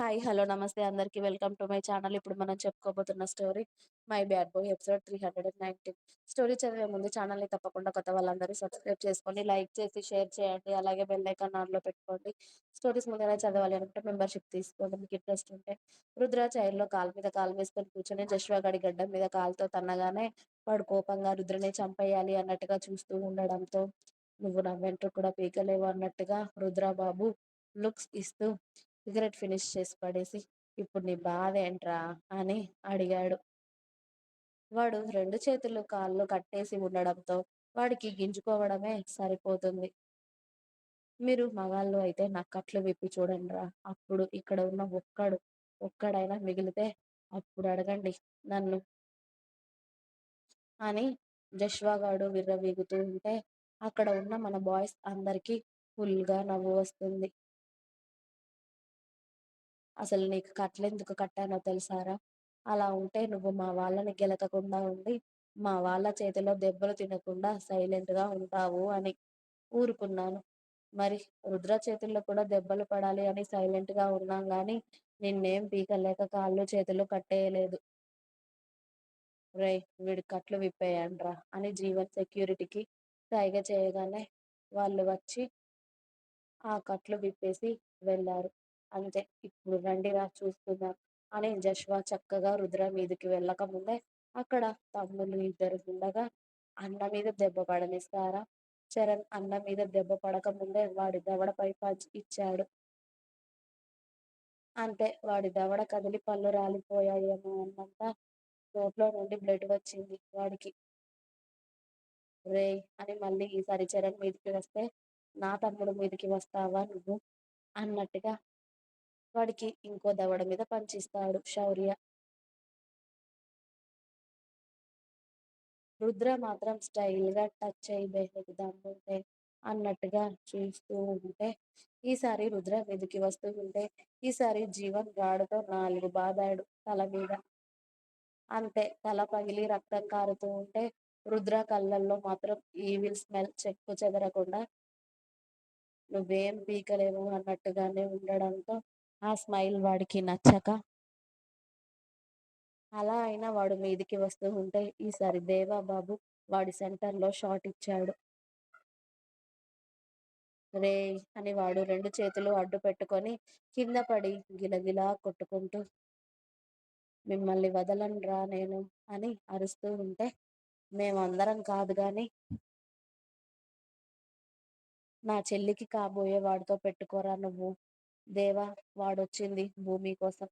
Hi! Hello! నమస్తే అందరికీ welcome to my channel. ఇప్పుడు మనం చెప్పుకోబోతున్న story 'my bad boy' episode 319. Story చదివే ముందు ఛానల్‌ని తప్పకుండా కొత్త వాళ్ళందరూ సబ్స్క్రైబ్ చేసుకోండి. లైక్ చేసి, షేర్ చేయండి. అలాగే బెల్ ఐకాన్ ఆన్‌లో పెట్టుకోండి. స్టోరీస్ ముందుగా చదవాలి అనుకుంటే మెంబర్‌షిప్ తీసుకోండి మీకు ఇంట్రెస్ట్ ఉంటే. రుద్ర చైర్‌లో కాలు మీద కాలు వేసుకొని కూర్చొని జశ్వా గడి గడ్డం మీద కాలుతో తన్నగానే వాడు కోపంగా రుద్రని చంపేయాలి అన్నట్టుగా చూస్తూ ఉండడంతో నువ్వు నా వెంట్రుక కూడా పీకలేవు అన్నట్టుగా రుద్రబాబు లుక్స్ ఇస్తూ సిగరెట్ ఫినిష్ చేసి పడేసి ఇప్పుడు నీ బాధ ఏంట్రా అని అడిగాడు. వాడు రెండు చేతులు కాళ్ళు కట్టేసి ఉండడంతో వాడికి గింజుకోవడమే సరిపోతుంది. మీరు మగాళ్ళు అయితే నా కట్లు విప్పి చూడండిరా అప్పుడు ఇక్కడ ఉన్న ఒక్కడు ఒక్కడైనా మిగిలితే అప్పుడు అడగండి నన్ను అని జశ్వాగాడు విర్రవీగుతూ ఉంటే అక్కడ ఉన్న మన బాయ్స్ అందరికీ ఫుల్గా నవ్వు వస్తుంది. అసలు నీకు కట్లెందుకు కట్టానో తెలుసారా? అలా ఉంటే నువ్వు మా వాళ్ళని గెలకకుండా ఉండి, మా వాళ్ళ చేతిలో దెబ్బలు తినకుండా సైలెంట్‌గా ఉంటావు అని. ఊరుకున్నాను. మరి రుద్ర చేతుల్లో కూడా దెబ్బలు పడాలి అని సైలెంట్‌గా ఉన్నాం గానీ, నిన్నేం పీకలేక కాళ్ళు చేతులు కట్టేయలేదు. రేయ్! వీడి కట్లు విప్పేయండ్రా అని జీవన్ సెక్యూరిటీకి సైగ చేయగానే వాళ్ళు వచ్చి ఆ కట్లు విప్పేసి వెళ్ళారు. అంతే ఇప్పుడు రండి రా చూసుకుందాం అని జశ్వా చక్కగా రుద్ర మీదకి వెళ్ళక ముందే అక్కడ తమ్ముళ్ళు ఇద్దరు ఉండగా అన్న మీద దెబ్బ పడనిస్తారా? చరణ్ అన్న మీద దెబ్బ పడక ముందే వాడి దవడపై పంచ్ ఇచ్చాడు. అంతే వాడి దవడ కదిలి పళ్ళు రాలిపోయాయేమో అన్నంత నోట్లో నుండి బ్లడ్ వచ్చింది వాడికి. రేయ్! అని మళ్ళీ ఈసారి చరణ్ మీదకి వస్తే నా తమ్ముడు మీదికి వస్తావా నువ్వు? అన్నట్టుగా వాడికి ఇంకో దవడ మీద పంచిస్తాడు శౌర్య. రుద్ర మాత్రం స్టైల్‌గా టచ్ అయ్యి బయటకు దమ్ముంటే అన్నట్టుగా చూస్తూ ఉంటే ఈసారి రుద్ర వెతికి వస్తూ ఉంటే ఈసారి జీవన్ రాడుతో నాలుగు బాదాడు తల మీద. అంతే తల పగిలి రక్తం కారుతూ ఉంటే రుద్ర కళ్ళల్లో మాత్రం ఈవిల్ స్మెల్ చెక్కు చెదరకుండా నువ్వేం పీకలేవు అన్నట్టుగానే ఉండడంతో ఆ స్మైల్ వాడికి నచ్చక అలా అయినా వాడు మీదికి వస్తూ ఉంటే ఈసారి దేవా బాబు వాడి సెంటర్‌లో షాట్ ఇచ్చాడు. రేయ్! అని వాడు రెండు చేతులు అడ్డు పెట్టుకొని కింద పడి గిలగిలా కొట్టుకుంటూ మిమ్మల్ని వదలనురా నేను అని అరుస్తూ ఉంటే మేమందరం కాదు కానీ నా చెల్లికి కాబోయే వాడితో పెట్టుకోరా నువ్వు. దేవా వాడొచ్చింది భూమి కోసం.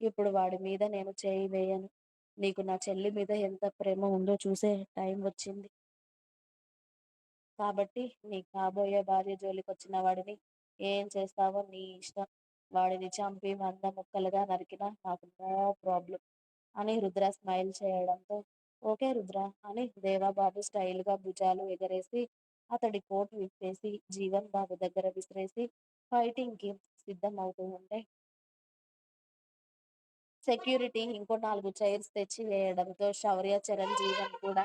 ఇప్పుడు వాడి మీద నేను చేయి వేయను. నీకు నా చెల్లి మీద ఎంత ప్రేమ ఉందో చూసే టైం వచ్చింది. కాబట్టి నీ కాబోయే భార్య జోలికి వచ్చిన వాడిని ఏం చేస్తావో నీ ఇష్టం. వాడిని చంపి వంద ముక్కలుగా నరికినా నాకు నో ప్రాబ్లమ్ అని రుద్ర స్మైల్ చేయడంతో ఓకే రుద్ర అని దేవాబాబు స్టైల్‌గా భుజాలు ఎగరేసి అతడి కోట్ విప్పేసి జీవన్ బాబు దగ్గర విసిరేసి ఫైటింగ్‌కి సిద్ధం అవుతూ ఉంటే సెక్యూరిటీ ఇంకో నాలుగు చైర్స్ తెచ్చి వేయడంతో శౌర్య, చరణ్, జీవన్ కూడా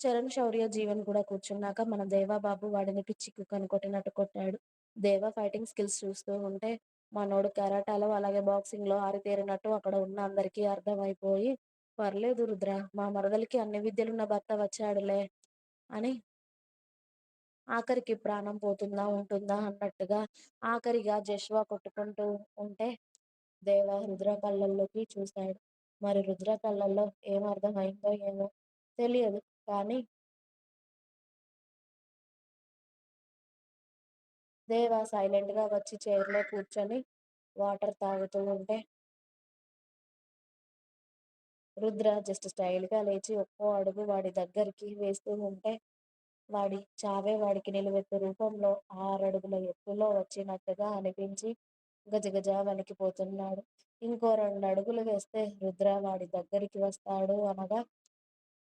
చరణ్, శౌర్య, జీవన్ కూడా కూర్చున్నాక మన దేవాబాబు వాడిని పిచ్చికి కనుకొట్టినట్టు కొట్టాడు. దేవా ఫైటింగ్ స్కిల్స్ చూస్తూ ఉంటే మనోడు కరాటాలో అలాగే బాక్సింగ్లో ఆరితేరినట్టు అక్కడ ఉన్న అందరికీ అర్థమైపోయి పర్లేదు రుద్ర మా మరదలికి అన్ని విద్యలున్న భర్త వచ్చాడులే అని ఆఖరికి ప్రాణం పోతుందా ఉంటుందా అన్నట్టుగా ఆఖరిగా జశ్వా కొట్టుకుంటూ ఉంటే దేవా రుద్ర కళ్ళల్లోకి చూశాడు. మరి రుద్ర కళ్ళల్లో ఏం అర్థమైందో ఏమో తెలియదు కానీ దేవా సైలెంట్‌గా వచ్చి చైర్‌లో కూర్చొని వాటర్ తాగుతూ ఉంటే రుద్ర జస్ట్ స్టైల్‌గా లేచి ఒక్కో అడుగు వాడి దగ్గరికి వేస్తూ ఉంటే వాడి చావే వాడికి నిలువెత్తు రూపంలో ఆరడుగుల ఎత్తులో వచ్చినట్టుగా అనిపించి గజగజ వణికిపోతున్నాడు. ఇంకో రెండు అడుగులు వేస్తే రుద్ర వాడి దగ్గరికి వస్తాడు అనగా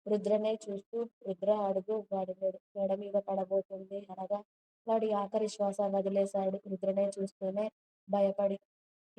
రుద్రనే చూస్తూ రుద్ర అడుగు వాడి మెడ మీద పడబోతుంది అనగా వాడి ఆఖరి శ్వాస వదిలేశాడు రుద్రనే చూస్తూనే భయపడి.